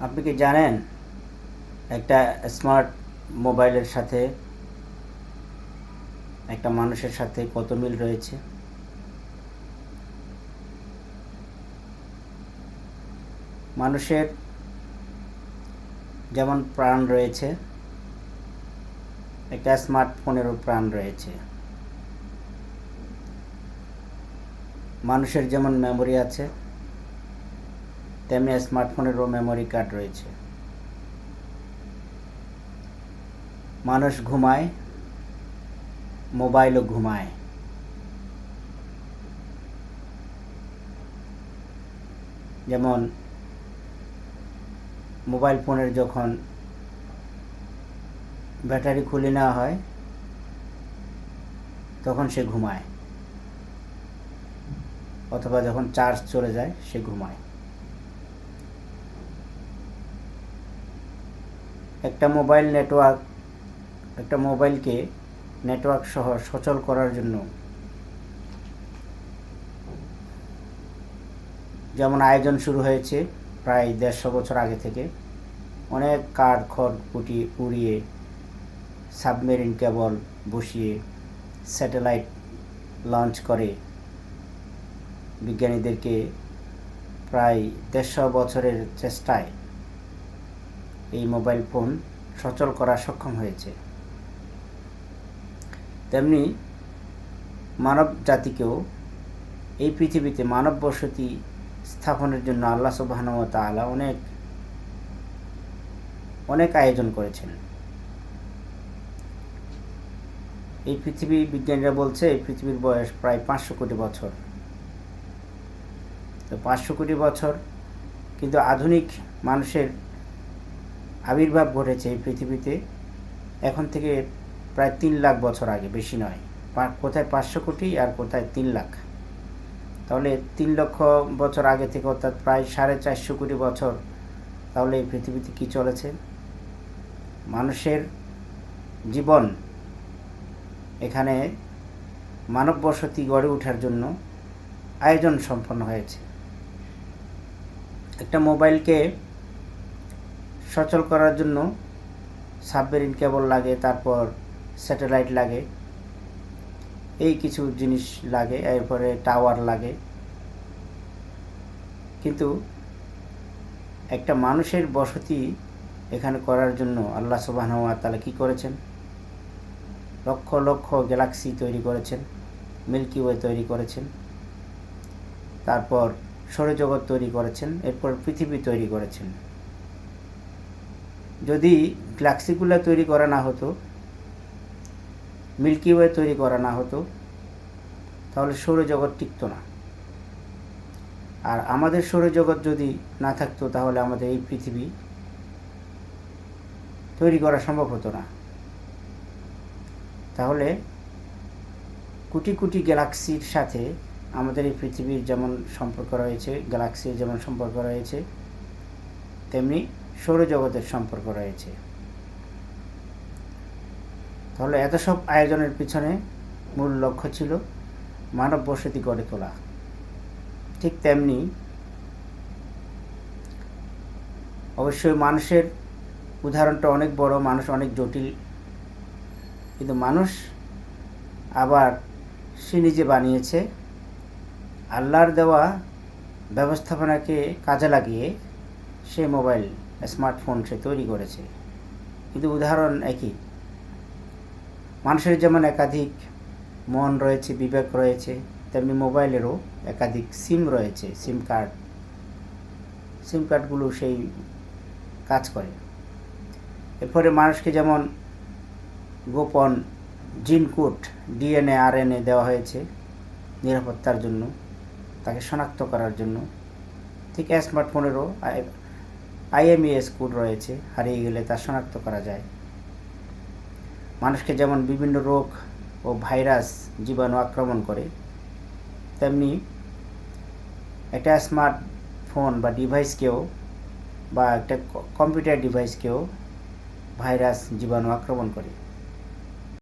আপনি কি জানেন একটা স্মার্ট মোবাইলের সাথে একটা মানুষের সাথে কত মিল রয়েছে? মানুষের যেমন প্রাণ রয়েছে, একটা স্মার্টফোনেরও প্রাণ রয়েছে। মানুষের যেমন মেমোরি আছে তেমনি স্মার্টফোনেরও মেমোরি কার্ড রয়েছে মানুষ ঘুমায় মোবাইলও ঘুমায় যেমন মোবাইল ফোনের যখন ব্যাটারি খুলে নেওয়া হয় তখন সে ঘুমায় অথবা যখন চার্জ চলে যায় সে ঘুমায় একটা মোবাইল নেটওয়ার্ক, একটা মোবাইলকে নেটওয়ার্ক সহ সচল করার জন্য। যেমন আয়োজন শুরু হয়েছে প্রায় দেড়শো বছর আগে থেকে। অনেক কাঠ খড় কুটি পুড়িয়ে সাবমেরিন কেবল বসিয়ে স্যাটেলাইট লঞ্চ করে। বিজ্ঞানীদেরকে প্রায় দেড়শো বছরের চেষ্টায় মোবাইল ফোন সচল করা সক্ষম হয়েছে। তেমনি মানব জাতিকেও এই পৃথিবীতে মানব বসতি স্থাপনের জন্য আল্লাহ সুবাহন তাআলা অনেক অনেক আয়োজন করেছেন। এই পৃথিবী বিজ্ঞানীরা বলছে, এই পৃথিবীর বয়স প্রায় পাঁচশো কোটি বছর। তো পাঁচশো কোটি বছর কিন্তু আধুনিক মানুষের আবির্ভাব ঘটেছে এই পৃথিবীতে। এখন থেকে প্রায় তিন লাখ বছর আগে, বেশি নয়। কোথায় পাঁচশো কোটি আর কোথায় তিন লাখ? তাহলে তিন লক্ষ বছর আগে থেকে অর্থাৎ প্রায় সাড়ে চারশো কোটি বছর তাহলে এই পৃথিবীতে কি চলেছে? মানুষের জীবন এখানে মানব বসতি গড়ে ওঠার জন্য আয়োজন সম্পন্ন হয়েছে। একটা মোবাইলকে সচল করার জন্য সাবমেরিন কেবল লাগে, তারপর স্যাটেলাইট লাগে। এই কিছু জিনিস লাগে, এরপরে টাওয়ার লাগে। কিন্তু একটা মানুষের বসতি এখানে করার জন্য আল্লাহ সুবাহ তালা কী করেছেন? লক্ষ লক্ষ গ্যালাক্সি তৈরি করেছেন, মিল্কি ওয়ে তৈরি করেছেন, তারপর সৌরজগৎ তৈরি করেছেন, এরপর পৃথিবী তৈরি করেছেন। যদি গ্যালাক্সিগুলো তৈরি করা না হতো, মিল্কি ওয়ে তৈরি করা না হতো, তাহলে সৌরজগৎ টিকত না। আর আমাদের সৌরজগৎ যদি না থাকতো, তাহলে আমাদের এই পৃথিবী তৈরি করা সম্ভব হতো না। তাহলে কোটি কোটি গ্যালাক্সির সাথে আমাদের এই পৃথিবীর যেমন সম্পর্ক রয়েছে, গ্যালাক্সির যেমন সম্পর্ক রয়েছে, তেমনি সৌরজগতের সম্পর্ক রয়েছে। তাহলে এত সব আয়োজনের পিছনে মূল লক্ষ্য ছিল মানব বসতি গড়ে তোলা। ঠিক তেমনি অবশ্যই মানুষের উদাহরণটা অনেক বড়, মানুষ অনেক জটিল। কিন্তু মানুষ আবার সে নিজে বানিয়েছে। আল্লাহর দেওয়া ব্যবস্থাপনাকে কাজে লাগিয়ে সে মোবাইল স্মার্টফোন সে তৈরি করেছে। কিন্তু উদাহরণ একই। মানুষের যেমন একাধিক মন রয়েছে, বিবেক রয়েছে, তেমনি মোবাইলেরও একাধিক সিম রয়েছে, সিম কার্ড। সিম কার্ডগুলো সেই কাজ করে। এরপরে মানুষকে যেমন গোপন জিন কোড, ডিএনএ, আরএনএ দেওয়া হয়েছে নিরাপত্তার জন্য, তাকে শনাক্ত করার জন্য। ঠিক স্মার্টফোনেরও আইএমইএস কোড রয়েছে, হারিয়ে গেলে তা শনাক্ত করা যায়। মানুষকে যেমন বিভিন্ন রোগ ও ভাইরাস জীবাণু আক্রমণ করে, তেমনি একটা স্মার্টফোন বা ডিভাইসকেও বা একটা কম্পিউটার ডিভাইসকেও ভাইরাস জীবাণু আক্রমণ করে।